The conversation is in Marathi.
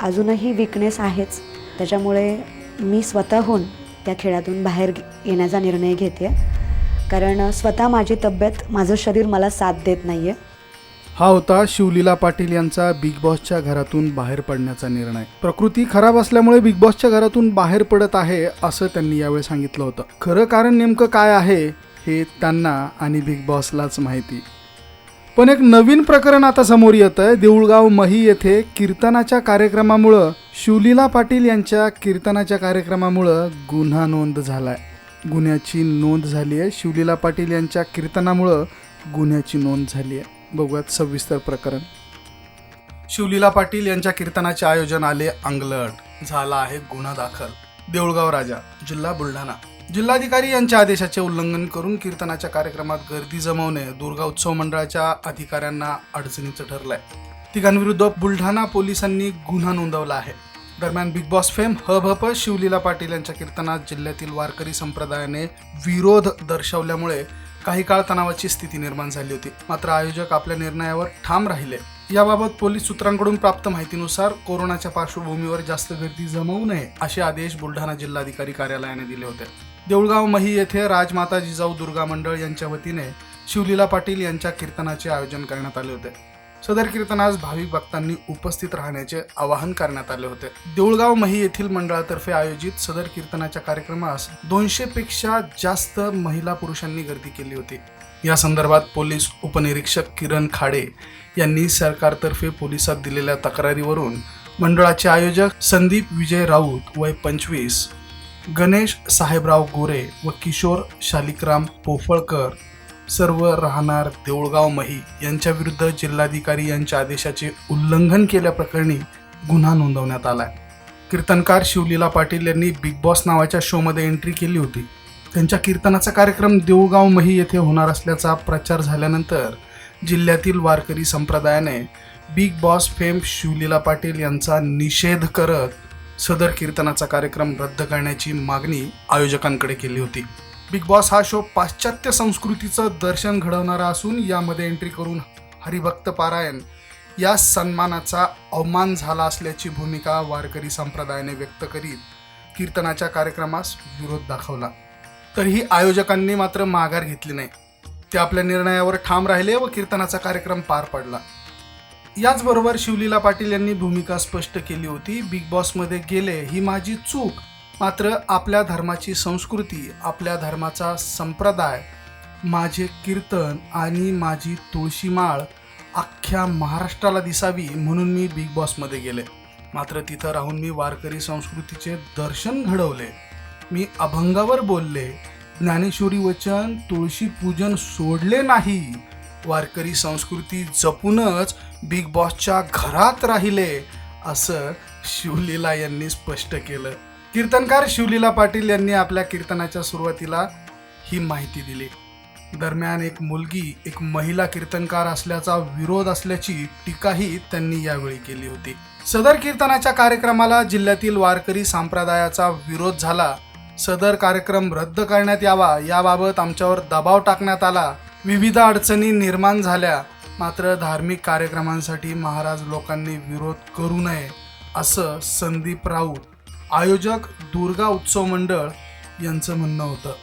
अजूनही विकनेस आहेच. त्याच्यामुळे मी स्वतःहून त्या खेळातून बाहेर येण्याचा निर्णय घेते. कारण स्वतः माझी तब्येत माझं शरीर मला साथ देत नाही आहे हा होता शिवलीला पाटील यांचा बिग बॉसच्या घरातून बाहेर पडण्याचा निर्णय. प्रकृती खराब असल्यामुळे बिग बॉसच्या घरातून बाहेर पडत आहे असं त्यांनी यावेळी सांगितलं होतं. खरं कारण नेमकं काय आहे हे त्यांना आणि बिग बॉसलाच माहिती. पण एक नवीन प्रकरण आता समोर येत आहे. देऊळगाव मही येथे कीर्तनाच्या कार्यक्रमामुळं शिवलीला पाटील यांच्या कीर्तनाच्या कार्यक्रमामुळं गुन्हा नोंद झालाय. गुन्ह्याची नोंद झाली आहे. शिवलीला पाटील यांच्या कीर्तनामुळं गुन्ह्याची नोंद झाली आहे. बघूयात सविस्तर प्रकरण. शिवलीला पाटील यांच्या कीर्तनाचे आयोजन आले अंगलट. झाला आहे गुन्हा दाखल. देऊळगाव राजा जिल्हा बुलढाणा. जिल्हाधिकारी यांच्या आदेशाचे उल्लंघन करून कीर्तनाच्या कार्यक्रमात गर्दी जमवणे दुर्गा उत्सव मंडळाच्या अधिकाऱ्यांना अडचणीचं ठरलंय. तिघांविरुद्ध बुलढाणा पोलिसांनी गुन्हा नोंदवला आहे. दरम्यान बिग बॉस फेम हब हप शिवलीला पाटील यांच्या कीर्तनात जिल्ह्यातील वारकरी संप्रदायाने विरोध दर्शवल्यामुळे काही काळ तणावाची स्थिती निर्माण झाली होती. मात्र आयोजक आपल्या निर्णयावर ठाम राहिले. याबाबत पोलीस सूत्रांकडून प्राप्त माहितीनुसार कोरोनाच्या पार्श्वभूमीवर जास्त गर्दी जमवू नये असे आदेश बुलढाणा जिल्हाधिकारी कार्यालयाने दिले होते. देऊळगाव मही येथे राजमाता जिजाऊ दुर्गा मंडळ यांच्या वतीने शिवलीला पाटील यांच्या कीर्तनाचे आयोजन करण्यात आले होते. सदर कीर्तनास भाविक भक्तांनी उपस्थित राहण्याचे आवाहन करण्यात आले होते. देऊळगाव मही येथील मंडळातर्फे आयोजित सदर कीर्तनाच्या कार्यक्रमास दोनशे पेक्षा जास्त महिला पुरुषांनी गर्दी केली होती. या संदर्भात पोलीस उपनिरीक्षक किरण खाडे यांनी सरकारतर्फे पोलिसात दिलेल्या तक्रारीवरून मंडळाचे आयोजक संदीप विजय राऊत वय पंचवीस गणेश साहेबराव गोरे व किशोर शालिकराम पोफळकर सर्व राहणार देऊळगाव मही यांच्याविरुद्ध जिल्हाधिकारी यांच्या आदेशाचे उल्लंघन केल्याप्रकरणी गुन्हा नोंदवण्यात आलाय. कीर्तनकार शिवलीला पाटील यांनी बिग बॉस नावाच्या शोमध्ये एंट्री केली होती. त्यांच्या कीर्तनाचा कार्यक्रम देऊळगाव मही येथे होणार असल्याचा प्रचार झाल्यानंतर जिल्ह्यातील वारकरी संप्रदायाने Bigg Boss fame Shivleela Patil यांचा निषेध करत सदर कीर्तनाचा कार्यक्रम रद्द करण्याची मागणी आयोजकांकडे केली होती. बिग बॉस हा शो पाश्चात्य संस्कृतीचं दर्शन घडवणारा असून यामध्ये एंट्री करून हरिभक्त पारायण या सन्मानाचा अवमान झाला असल्याची भूमिका वारकरी संप्रदायाने व्यक्त करीत कीर्तनाच्या कार्यक्रमास विरोध दाखवला. तरीही आयोजकांनी मात्र माघार घेतली नाही. ते आपल्या निर्णयावर ठाम राहिले व कीर्तनाचा कार्यक्रम पार पडला. याचबरोबर शिवलीला पाटील यांनी भूमिका स्पष्ट केली होती. बिग बॉसमध्ये गेले ही माझी चूक. मात्र आपल्या धर्माची संस्कृती आपल्या धर्माचा संप्रदाय माझे कीर्तन आणि माझी तुळशी माळ अख्ख्या महाराष्ट्राला दिसावी म्हणून मी बिग बॉसमध्ये गेले. मात्र तिथं राहून मी वारकरी संस्कृतीचे दर्शन घडवले. मी अभंगावर बोलले. ज्ञानेश्वरी वचन तुळशी पूजन सोडले नाही. वारकरी संस्कृती जपूनच बिग बॉसच्या घरात राहिले असं शिवलीला यांनी स्पष्ट केलं. कीर्तनकार शिवलीला पाटील यांनी आपल्या कीर्तनाच्या सुरुवातीला ही माहिती दिली. दरम्यान एक मुलगी एक महिला कीर्तनकार असल्याचा विरोध असल्याची टीकाही त्यांनी यावेळी केली होती. सदर कीर्तनाच्या कार्यक्रमाला जिल्ह्यातील वारकरी संप्रदायाचा विरोध झाला. सदर कार्यक्रम रद्द करण्यात यावा याबाबत आमच्यावर दबाव टाकण्यात आला. विविध अडचणी निर्माण झाल्या मात्र धार्मिक कार्यक्रमांसाठी महाराज लोकांनी विरोध करू नये असं संदीप राऊत आयोजक दुर्गा उत्सव मंडळ यांचं म्हणणं होतं.